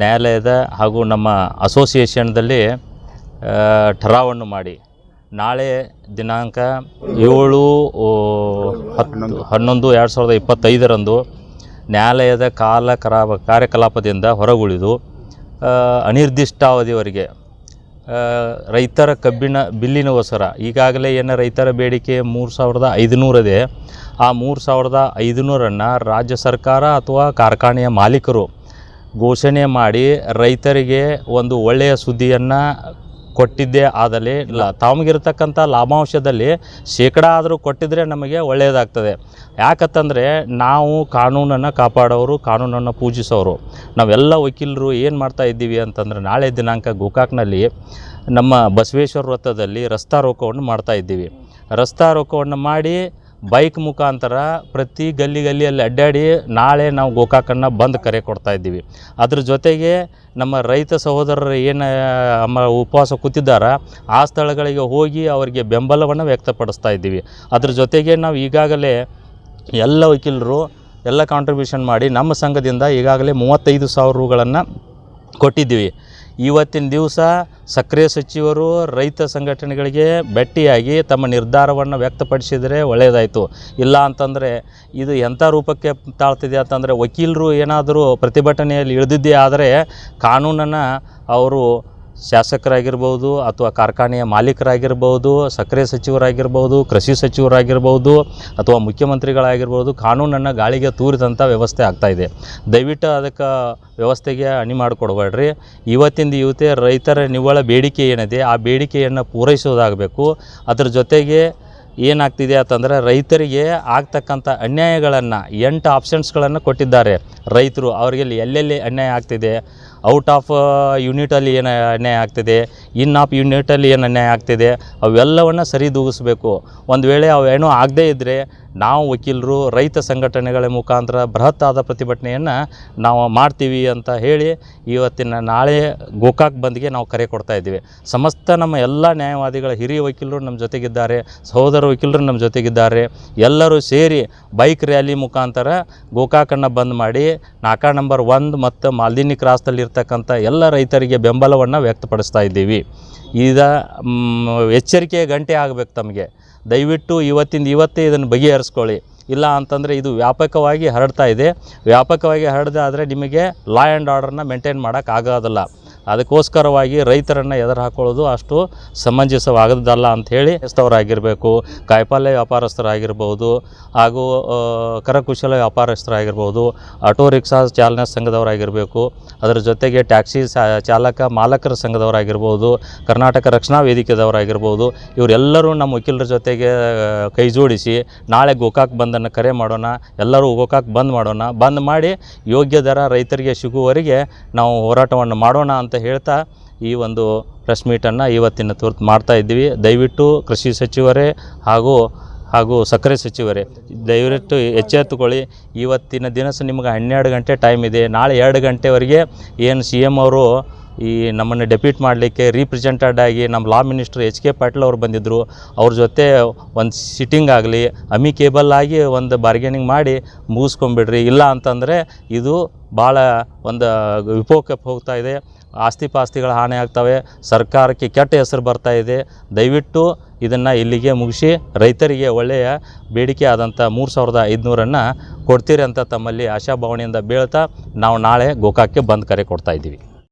ನ್ಯಾಯಾಲಯದ ಹಾಗೂ ನಮ್ಮ ಅಸೋಸಿಯೇಷನ್ದಲ್ಲಿ ಠರಾವನ್ನು ಮಾಡಿ. ನಾಳೆ ದಿನಾಂಕ ಏಳು ಹತ್ತು, ಹನ್ನೊಂದು ಎರಡು ಸಾವಿರದ ಇಪ್ಪತ್ತೈದರಂದು ನ್ಯಾಯಾಲಯದ ಕಾಲ ಕರಾ ಕಾರ್ಯಕಲಾಪದಿಂದ ಹೊರಗುಳಿದು ಅನಿರ್ದಿಷ್ಟಾವಧಿವರೆಗೆ ರೈತರ ಕಬ್ಬಿನ ಬಿಲ್ಲಿನಗೋಸ್ಕರ ಈಗಾಗಲೇ ಏನು ರೈತರ ಬೇಡಿಕೆ ಮೂರು ಸಾವಿರದ ಐದುನೂರಿದೆ, ಆ ಮೂರು ಸಾವಿರದ ಐದುನೂರನ್ನು ರಾಜ್ಯ ಸರ್ಕಾರ ಅಥವಾ ಕಾರ್ಖಾನೆಯ ಮಾಲೀಕರು ಘೋಷಣೆ ಮಾಡಿ ರೈತರಿಗೆ ಒಂದು ಒಳ್ಳೆಯ ಸುದ್ದಿಯನ್ನು ಕೊಟ್ಟಿದ್ದೇ ಆದಲ್ಲಿ ಲ ತಮಗಿರ್ತಕ್ಕಂಥ ಲಾಭಾಂಶದಲ್ಲಿ ಶೇಕಡ ಆದರೂ ಕೊಟ್ಟಿದ್ರೆ ನಮಗೆ ಒಳ್ಳೆಯದಾಗ್ತದೆ. ಯಾಕಂತಂದರೆ ನಾವು ಕಾನೂನನ್ನು ಕಾಪಾಡೋರು, ಕಾನೂನನ್ನು ಪೂಜಿಸೋರು. ನಾವೆಲ್ಲ ವಕೀಲರು ಏನು ಮಾಡ್ತಾ ಇದ್ದೀವಿ ಅಂತಂದರೆ ನಾಳೆ ದಿನಾಂಕ ಗೋಕಾಕ್ನಲ್ಲಿ ನಮ್ಮ ಬಸವೇಶ್ವರ ವೃತ್ತದಲ್ಲಿ ರಸ್ತಾ ರೋಕವನ್ನು ಮಾಡ್ತಾ ಇದ್ದೀವಿ. ರಸ್ತಾ ರೋಕವನ್ನು ಮಾಡಿ ಬೈಕ್ ಮುಖಾಂತರ ಪ್ರತಿ ಗಲ್ಲಿ ಗಲ್ಲಿಯಲ್ಲಿ ಅಡ್ಡಾಡಿ ನಾಳೆ ನಾವು ಗೋಕಾಕನ್ನು ಬಂದ್ ಕರೆ ಕೊಡ್ತಾ ಇದ್ದೀವಿ. ಅದ್ರ ಜೊತೆಗೆ ನಮ್ಮ ರೈತ ಸಹೋದರರು ಏನು ನಮ್ಮ ಉಪವಾಸ ಕೂತಿದ್ದಾರ, ಆ ಸ್ಥಳಗಳಿಗೆ ಹೋಗಿ ಅವರಿಗೆ ಬೆಂಬಲವನ್ನು ವ್ಯಕ್ತಪಡಿಸ್ತಾ ಇದ್ದೀವಿ. ಅದ್ರ ಜೊತೆಗೆ ನಾವು ಈಗಾಗಲೇ ಎಲ್ಲ ವಕೀಲರು ಎಲ್ಲ ಕಾಂಟ್ರಿಬ್ಯೂಷನ್ ಮಾಡಿ ನಮ್ಮ ಸಂಘದಿಂದ ಈಗಾಗಲೇ ಮೂವತ್ತೈದು ಸಾವಿರ ರೂಗಳನ್ನು ಕೊಟ್ಟಿದ್ದೀವಿ. ಇವತ್ತಿನ ದಿವಸ ಸಕ್ರಿಯ ಸಚಿವರು ರೈತ ಸಂಘಟನೆಗಳಿಗೆ ಭೇಟಿಯಾಗಿ ತಮ್ಮ ನಿರ್ಧಾರವನ್ನು ವ್ಯಕ್ತಪಡಿಸಿದರೆ ಒಳ್ಳೆಯದಾಯಿತು. ಇಲ್ಲ ಅಂತಂದರೆ ಇದು ಎಂಥ ರೂಪಕ್ಕೆ ತಾಳ್ತಿದೆ ಅಂತಂದರೆ ವಕೀಲರು ಏನಾದರೂ ಪ್ರತಿಭಟನೆಯಲ್ಲಿ ಇಳಿದಿದ್ದೇ ಆದರೆ ಕಾನೂನನ್ನು ಅವರು ಶಾಸಕರಾಗಿರ್ಬೋದು ಅಥವಾ ಕಾರ್ಖಾನೆಯ ಮಾಲೀಕರಾಗಿರ್ಬೋದು, ಸಕ್ಕರೆ ಸಚಿವರಾಗಿರ್ಬೋದು, ಕೃಷಿ ಸಚಿವರಾಗಿರ್ಬೋದು ಅಥವಾ ಮುಖ್ಯಮಂತ್ರಿಗಳಾಗಿರ್ಬೋದು, ಕಾನೂನನ್ನು ಗಾಳಿಗೆ ತೂರಿದಂಥ ವ್ಯವಸ್ಥೆ ಆಗ್ತಾಯಿದೆ ದಯವಿಟ್ಟು ಅದಕ್ಕೆ ವ್ಯವಸ್ಥೆಗೆ ಅಣಿ ಮಾಡಿಕೊಡ್ಬೇಡ್ರಿ. ಇವತ್ತಿಂದ ಇವತ್ತೇ ರೈತರ ನಿವ್ವಳ ಬೇಡಿಕೆ ಏನಿದೆ, ಆ ಬೇಡಿಕೆಯನ್ನು ಪೂರೈಸೋದಾಗಬೇಕು. ಅದರ ಜೊತೆಗೆ ಏನಾಗ್ತಿದೆ ಅಂತಂದರೆ ರೈತರಿಗೆ ಆಗ್ತಕ್ಕಂಥ ಅನ್ಯಾಯಗಳನ್ನು ಎಂಟು ಆಪ್ಷನ್ಸ್ಗಳನ್ನು ಕೊಟ್ಟಿದ್ದಾರೆ. ರೈತರು ಅವರಿಗೆ ಎಲ್ಲೆಲ್ಲಿ ಅನ್ಯಾಯ ಆಗ್ತಿದೆ ಔಟ್ ಆಫ್ ಯೂನಿಟಲ್ಲಿ ಏನು ಅನ್ಯಾಯ ಆಗ್ತಿದೆ, ಇನ್ ಆಫ್ ಯೂನಿಟಲ್ಲಿ ಏನು ಅನ್ಯಾಯ ಆಗ್ತಿದೆ, ಅವೆಲ್ಲವನ್ನು ಸರಿದೂಗಿಸ್ಬೇಕು. ಒಂದು ವೇಳೆ ಅವೇನೂ ಆಗದೇ ಇದ್ದರೆ ನಾವು ವಕೀಲರು, ರೈತ ಸಂಘಟನೆಗಳ ಮುಖಾಂತರ ಬೃಹತ್ ಆದ ಪ್ರತಿಭಟನೆಯನ್ನು ನಾವು ಮಾಡ್ತೀವಿ ಅಂತ ಹೇಳಿ ಇವತ್ತಿನ ನಾಳೆ ಗೋಕಾಕ್ ಬಂದ್ಗೆ ನಾವು ಕರೆ ಕೊಡ್ತಾ ಇದ್ದೀವಿ. ಸಮಸ್ತ ನಮ್ಮ ಎಲ್ಲ ನ್ಯಾಯವಾದಿಗಳ ಹಿರಿಯ ವಕೀಲರು ನಮ್ಮ ಜೊತೆಗಿದ್ದಾರೆ, ಸಹೋದರ ವಕೀಲರು ನಮ್ಮ ಜೊತೆಗಿದ್ದಾರೆ. ಎಲ್ಲರೂ ಸೇರಿ ಬೈಕ್ ರ್ಯಾಲಿ ಮುಖಾಂತರ ಗೋಕಾಕನ್ನು ಬಂದ್ ಮಾಡಿ ನಾಕಾ ನಂಬರ್ ಒಂದು ಮತ್ತು ಮಾಲ್ದಿನಿ ಕ್ರಾಸ್ದಲ್ಲಿರ್ತಕ್ಕಂಥ ಎಲ್ಲ ರೈತರಿಗೆ ಬೆಂಬಲವನ್ನು ವ್ಯಕ್ತಪಡಿಸ್ತಾ ಇದ್ದೀವಿ. ಈಗ ಎಚ್ಚರಿಕೆಯ ಗಂಟೆ ಆಗಬೇಕು ತಮಗೆ. ದಯವಿಟ್ಟು ಇವತ್ತಿಂದ ಇವತ್ತೇ ಇದನ್ನು ಬಗೆಹರಿಸ್ಕೊಳ್ಳಿ. ಇಲ್ಲ ಅಂತಂದರೆ ಇದು ವ್ಯಾಪಕವಾಗಿ ಹರಡ್ತಾ ಇದೆ. ವ್ಯಾಪಕವಾಗಿ ಹರಡ್ದಾದರೆ ನಿಮಗೆ ಲಾ ಆ್ಯಂಡ್ ಆರ್ಡರ್ನ ಮೇಂಟೈನ್ ಮಾಡೋಕ್ಕಾಗೋದಿಲ್ಲ ಅದಕ್ಕೋಸ್ಕರವಾಗಿ ರೈತರನ್ನು ಎದುರು ಹಾಕೊಳ್ಳೋದು ಅಷ್ಟು ಸಮಂಜಸವಾಗದಲ್ಲ ಅಂಥೇಳಿ ಆಗಿರಬೇಕು ಕಾಯಿಪಲ್ಯ ವ್ಯಾಪಾರಸ್ಥರಾಗಿರ್ಬೋದು ಹಾಗೂ ಕರಕುಶಲ ವ್ಯಾಪಾರಸ್ಥರಾಗಿರ್ಬೋದು, ಆಟೋ ರಿಕ್ಷಾ ಚಾಲನಾ ಸಂಘದವರಾಗಿರಬೇಕು. ಅದರ ಜೊತೆಗೆ ಟ್ಯಾಕ್ಸಿ ಚಾಲಕ ಮಾಲಕರ ಸಂಘದವರಾಗಿರ್ಬೋದು, ಕರ್ನಾಟಕ ರಕ್ಷಣಾ ವೇದಿಕೆದವರಾಗಿರ್ಬೋದು, ಇವರೆಲ್ಲರೂ ನಮ್ಮ ವಕೀಲರ ಜೊತೆಗೆ ಕೈ ಜೋಡಿಸಿ ನಾಳೆ ಗೋಕಾಕ್ ಬಂದನ್ನು ಕರೆ ಮಾಡೋಣ, ಎಲ್ಲರೂ ಗೋಕಾಕ್ ಬಂದ್ ಮಾಡೋಣ, ಬಂದ್ ಮಾಡಿ ಯೋಗ್ಯ ದರ ರೈತರಿಗೆ ಸಿಗುವವರೆಗೆ ನಾವು ಹೋರಾಟವನ್ನು ಮಾಡೋಣ ಅಂತ ಹೇಳ್ತಾ ಈ ಒಂದು ಪ್ರೆಸ್ ಮೀಟನ್ನು ಇವತ್ತಿನ ತುರ್ತು ಮಾಡ್ತಾ ಇದ್ದೀವಿ. ದಯವಿಟ್ಟು ಕೃಷಿ ಸಚಿವರೇ ಹಾಗೂ ಹಾಗೂ ಸಕ್ಕರೆ ಸಚಿವರೇ, ದಯವಿಟ್ಟು ಎಚ್ಚೆತ್ತುಕೊಳ್ಳಿ. ಇವತ್ತಿನ ದಿನಸ ನಿಮ್ಗೆ ಹನ್ನೆರಡು ಗಂಟೆ ಟೈಮ್ ಇದೆ. ನಾಳೆ ಎರಡು ಗಂಟೆವರೆಗೆ ಏನು ಸಿ ಎಂ ಅವರು ಈ ನಮ್ಮನ್ನು ಡೆಪ್ಯೂಟ್ ಮಾಡಲಿಕ್ಕೆ ರೀಪ್ರೆಸೆಂಟೆಡ್ ಆಗಿ ನಮ್ಮ law minister H K Patil ಅವರು ಬಂದಿದ್ದರು ಅವ್ರ ಜೊತೆ ಒಂದು ಸಿಟ್ಟಿಂಗ್ ಆಗಲಿ ಅಮಿಕೇಬಲ್ ಆಗಿ ಒಂದು ಬಾರ್ಗೇನಿಂಗ್ ಮಾಡಿ ಮುಗಿಸ್ಕೊಂಬಿಡ್ರಿ. ಇಲ್ಲ ಅಂತಂದರೆ ಇದು ಭಾಳ ಒಂದು ವಿಪೋಕಕ್ಕೆ ಹೋಗ್ತಾ ಇದೆ. ಆಸ್ತಿ ಪಾಸ್ತಿಗಳು ಹಾನಿ ಆಗ್ತವೆ. ಸರ್ಕಾರಕ್ಕೆ ಕೆಟ್ಟ ಹೆಸರು ಬರ್ತಾ ಇದೆ. ದಯವಿಟ್ಟು ಇದನ್ನು ಇಲ್ಲಿಗೆ ಮುಗಿಸಿ, ರೈತರಿಗೆ ಒಳ್ಳೆಯ ಬೇಡಿಕೆ ಆದಂಥ ಮೂರು ಸಾವಿರದ ಐದುನೂರನ್ನು ಕೊಡ್ತೀರಿ ಅಂತ ತಮ್ಮಲ್ಲಿ ಆಶಾಭಾವನೆಯಿಂದ ಬೀಳ್ತಾ ನಾವು ನಾಳೆ ಗೋಕಾಕ್ಕೆ ಬಂದ್ ಕರೆ ಕೊಡ್ತಾ ಇದ್ದೀವಿ.